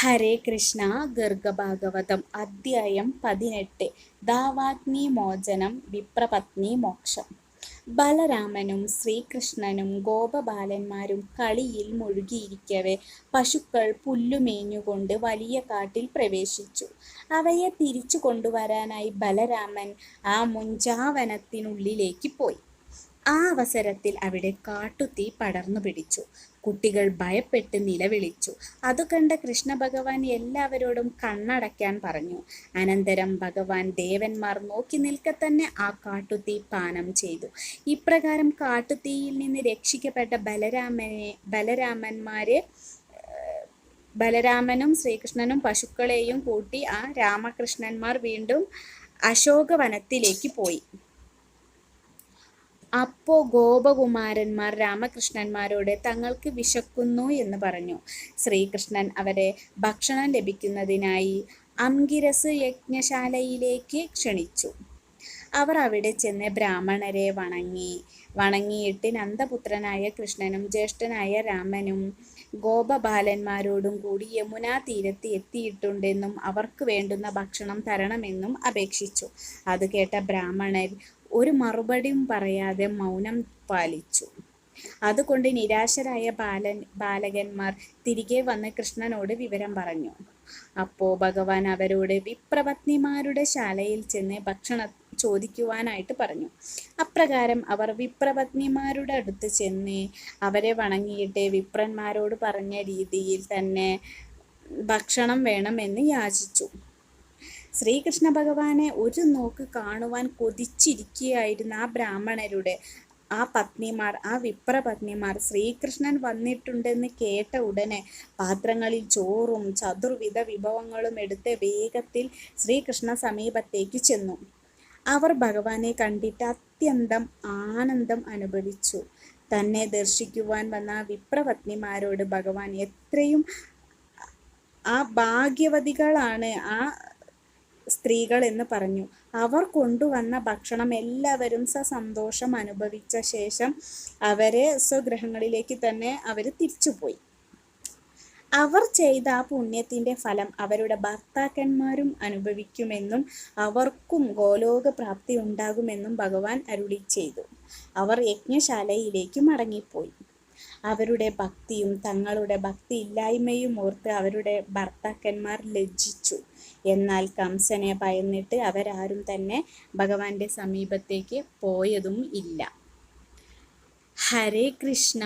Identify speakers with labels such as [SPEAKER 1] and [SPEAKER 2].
[SPEAKER 1] ഹരേ കൃഷ്ണ ഗർഗഭാഗവതം അധ്യായം പതിനെട്ട്. ദാവാഗ്നി മോചനം വിപ്രപത്നി മോക്ഷം. ബലരാമനും ശ്രീകൃഷ്ണനും ഗോപബാലന്മാരും കളിയിൽ മുഴുകിയിരിക്കവേ. പശുക്കൾ പുല്ലുമേഞ്ഞുകൊണ്ട് വലിയ കാട്ടിൽ പ്രവേശിച്ചു. അവയെ തിരിച്ചു കൊണ്ടുവരാനായി ബലരാമൻ ആ മുഞ്ചാവനത്തിനുള്ളിലേക്ക് പോയി. ആ അവസരത്തിൽ അവിടെ കാട്ടുതീ പടർന്നു പിടിച്ചു. കുട്ടികൾ ഭയപ്പെട്ട് നിലവിളിച്ചു. അത് കണ്ട കൃഷ്ണ ഭഗവാൻ എല്ലാവരോടും കണ്ണടയ്ക്കാൻ പറഞ്ഞു. അനന്തരം ഭഗവാൻ ദേവന്മാർ നോക്കി നിൽക്കെ തന്നെ ആ കാട്ടുതീ പാനം ചെയ്തു. ഇപ്രകാരം കാട്ടുതീയിൽ നിന്ന് രക്ഷിക്കപ്പെട്ട ബലരാമനെ ബലരാമന്മാരെ ബലരാമനും ശ്രീകൃഷ്ണനും പശുക്കളെയും കൂട്ടി ആ രാമകൃഷ്ണന്മാർ വീണ്ടും അശോകവനത്തിലേക്ക് പോയി. അപ്പോ ഗോപകുമാരന്മാർ രാമകൃഷ്ണന്മാരോട് തങ്ങൾക്ക് വിശക്കുന്നു എന്ന് പറഞ്ഞു. ശ്രീകൃഷ്ണൻ അവരെ ഭക്ഷണം ലഭിക്കുന്നതിനായി അംഗിരസ് യജ്ഞശാലയിലേക്ക് ക്ഷണിച്ചു. അവർ അവിടെ ചെന്ന് ബ്രാഹ്മണരെ വണങ്ങി. വണങ്ങിയിട്ട് നന്ദപുത്രനായ കൃഷ്ണനും ജ്യേഷ്ഠനായ രാമനും ഗോപബാലന്മാരോടും കൂടി യമുനാ തീരത്ത് എത്തിയിട്ടുണ്ടെന്നും അവർക്ക് വേണ്ടുന്ന ഭക്ഷണം തരണമെന്നും അപേക്ഷിച്ചു. അത് കേട്ട ബ്രാഹ്മണർ ഒരു മറുപടിയും പറയാതെ മൗനം പാലിച്ചു. അതുകൊണ്ട് നിരാശരായ ബാലൻ ബാലകന്മാർ തിരികെ വന്ന് കൃഷ്ണനോട് വിവരം പറഞ്ഞു. അപ്പോ ഭഗവാൻ അവരോട് വിപ്രപത്നിമാരുടെ ശാലയിൽ ചെന്ന് ഭക്ഷണ ചോദിക്കുവാനായിട്ട് പറഞ്ഞു. അപ്രകാരം അവർ വിപ്രപത്നിമാരുടെ അടുത്ത് ചെന്ന് അവരെ വണങ്ങിയിട്ട് വിപ്രന്മാരോട് പറഞ്ഞ രീതിയിൽ തന്നെ ഭക്ഷണം വേണമെന്ന് യാചിച്ചു. ശ്രീകൃഷ്ണ ഭഗവാനെ ഒരു നോക്ക് കാണുവാൻ കൊതിച്ചിരിക്കുകയായിരുന്ന ആ ബ്രാഹ്മണരുടെ ആ പത്നിമാർ ആ വിപ്ര പത്നിമാർ ശ്രീകൃഷ്ണൻ വന്നിട്ടുണ്ടെന്ന് കേട്ട ഉടനെ പാത്രങ്ങളിൽ ചോറും ചതുർവിധ വിഭവങ്ങളും എടുത്ത് വേഗത്തിൽ ശ്രീകൃഷ്ണ സമീപത്തേക്ക് ചെന്നു. അവർ ഭഗവാനെ കണ്ടിട്ട് അത്യന്തം ആനന്ദം അനുഭവിച്ചു. തന്നെ ദർശിക്കുവാൻ വന്ന വിപ്രപത്നിമാരോട് ഭഗവാൻ എത്രയും ആ ഭാഗ്യവതികളാണ് ആ സ്ത്രീകൾ എന്ന് പറഞ്ഞു. അവർ കൊണ്ടുവന്ന ഭക്ഷണം എല്ലാവരും സസന്തോഷം അനുഭവിച്ച ശേഷം അവരെ സ്വഗ്രഹങ്ങളിലേക്ക് തന്നെ അവർ തിരിച്ചുപോയി. അവർ ചെയ്ത ആ പുണ്യത്തിന്റെ ഫലം അവരുടെ ഭർത്താക്കന്മാരും അനുഭവിക്കുമെന്നും അവർക്കും ഗോലോക പ്രാപ്തി ഉണ്ടാകുമെന്നും ഭഗവാൻ അരുളി ചെയ്തു. അവർ യജ്ഞശാലയിലേക്ക് മടങ്ങിപ്പോയി. അവരുടെ ഭക്തിയും തങ്ങളുടെ ഭക്തി ഇല്ലായ്മയും ഓർത്ത് അവരുടെ ഭർത്താക്കന്മാർ ലജ്ജിച്ചു. എന്നാൽ കംസനെ ഭയന്നിട്ട് അവരാരും തന്നെ ഭഗവാന്റെ സമീപത്തേക്ക് പോയതും ഇല്ല. ഹരേ കൃഷ്ണ.